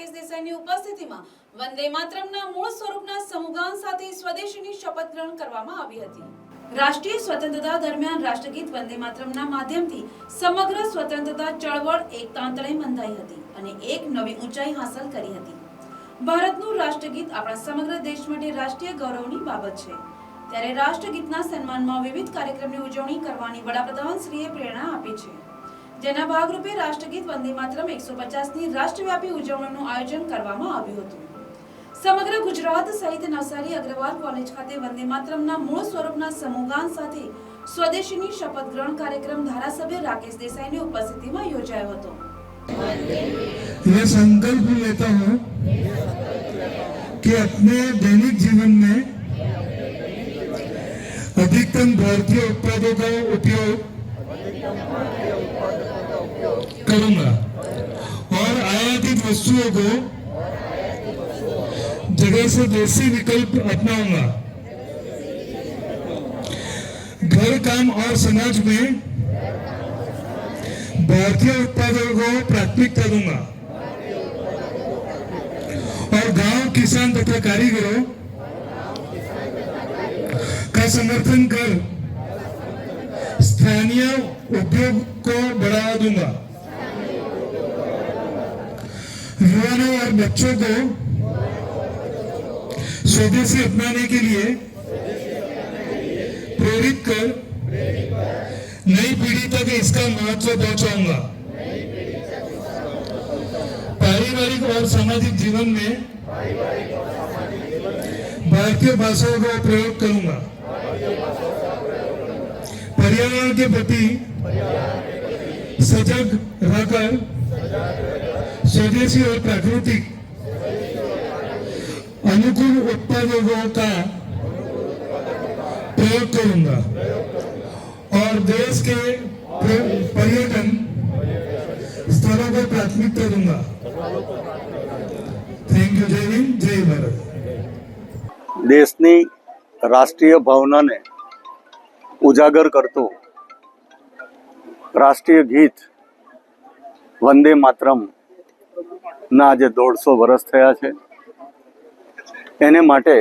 રાકેશ દેસાઈની ઉપસ્થિતિમાં વંદે માતરમના મૂળ સ્વરૂપના સમુગાન સાથે સ્વદેશીની શપથ ગ્રહણ કરવામાં આવી હતી. રાષ્ટ્રીય સ્વતંત્રતા દરમિયાન રાષ્ટ્રગીત વંદે માતરમના માધ્યમથી સમગ્ર સ્વતંત્રતા ચળવળ એક તાંતણે હતી અને એક નવી ઊંચાઈ હાંસલ કરી હતી. ભારતનું રાષ્ટ્રગીત આપણા સમગ્ર દેશ માટે રાષ્ટ્રીય ગૌરવની બાબત છે. ત્યારે રાષ્ટ્રગીતના સન્માનમાં વિવિધ કાર્યક્રમની ઉજવણી કરવાની વડાપ્રધાન શ્રીએ પ્રેરણા આપી છે. જેના ભાગરૂપે રાષ્ટ્રગીત વંદે માતરમ એકસો પચાસની રાષ્ટ્રવ્યાપી ઉજવણીનું આયોજન કરવામાં આવ્યું હતું સમગ્ર ગુજરાત સહિત નવસારી અગ્રવાલ કોલેજ ખાતે વંદે માતરમના મૂળ સ્વરૂપના સમૂહગાન સાથે સ્વદેશીની શપથ ગ્રહણ કાર્યક્રમ ધારાસભ્ય રાકેશ દેસાઈની ઉપસ્થિતિમાં યોજાયો હતો मैं संकल्प लेता हूँ कि अपने दैनिक जीवन में अधिकतम भारतीय उत्पादों का उपयोग करूँगा। और आयातित वस्तुओं को जगह से देसी विकल्प अपनाऊँगा। घर, काम और समाज में भारतीय उत्पादों को प्राथमिकता दूँगा। और गाँव, किसान तथा कारीगरों का समर्थन कर स्थानीय उद्योग को बढ़ावा दूँगा। युवाओं और बच्चों को स्वदेशी अपनाने के लिए प्रेरित कर नई पीढ़ी तक इसका महत्व पहुंचाऊँगा। पारिवारिक और सामाजिक जीवन में भारतीय भाषाओं का प्रयोग करूँगा। पर्यावरण के प्रति सजग रहकर स्वदेशी और प्राकृतिक अनुकूल उत्पादों का प्रयोग करूंगा और देश के प्र- पर्यटन स्थलों को प्राथमिकता दूंगा थैंक यू जय हिंद जय भारत દેશની રાષ્ટ્રીય ભાવનાને ઉજાગર કરતું રાષ્ટ્રીય ગીત વંદે માતરમ ના આજે દોઢસો વર્ષ થયા છે. એને માટે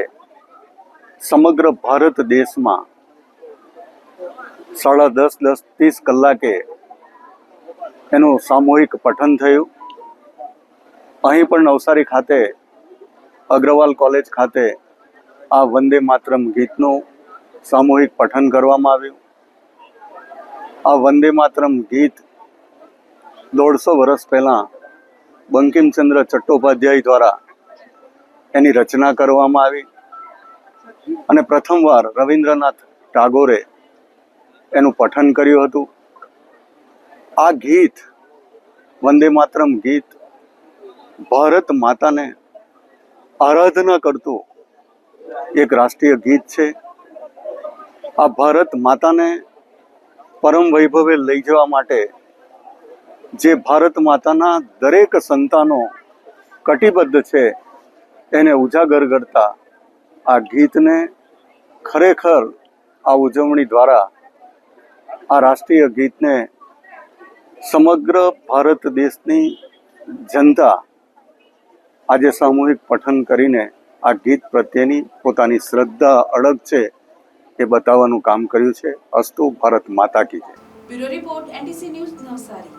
સમગ્ર ભારત દેશમાં સાડા દસ દસ, ત્રીસ કલાકે એનું સામૂહિક પઠન થયું. અહીં પણ નવસારી ખાતે, અગ્રવાલ કોલેજ ખાતે આ વંદે માતરમ ગીતનું સામૂહિક પઠન કરવામાં આવ્યું. આ વંદે માતરમ ગીત દોઢસો વર્ષ પહેલાં બંકિમચંદ્ર ચટ્ટોપાધ્યાય દ્વારા એની રચના કરવામાં આવી અને પ્રથમવાર રવિન્દ્રનાથ ટાગોરે એનું પઠન કર્યું હતું. આ ગીત, વંદે માતરમ ગીત ભારત માતાને આરાધના કરતું એક રાષ્ટ્રીય ગીત છે. આ ભારત માતાને પરમ વૈભવે લઈ જવા માટે જે ભારત માતાના દરેક સંતાનો કટિબદ્ધ છે, એને ઉજાગર કરતા આ ગીતને ખરેખર આ ઉજવણી દ્વારા આ રાષ્ટ્રીય ગીતને સમગ્ર ભારત દેશની જનતા આજે સામૂહિક પઠન કરીને આ ગીત પ્રત્યેની પોતાની શ્રદ્ધા અડગ છે. એ બતાવવાનું કામ કર્યું છે. અસ્તુ ભારત માતા કી છે bureau report, NTC news Navsari.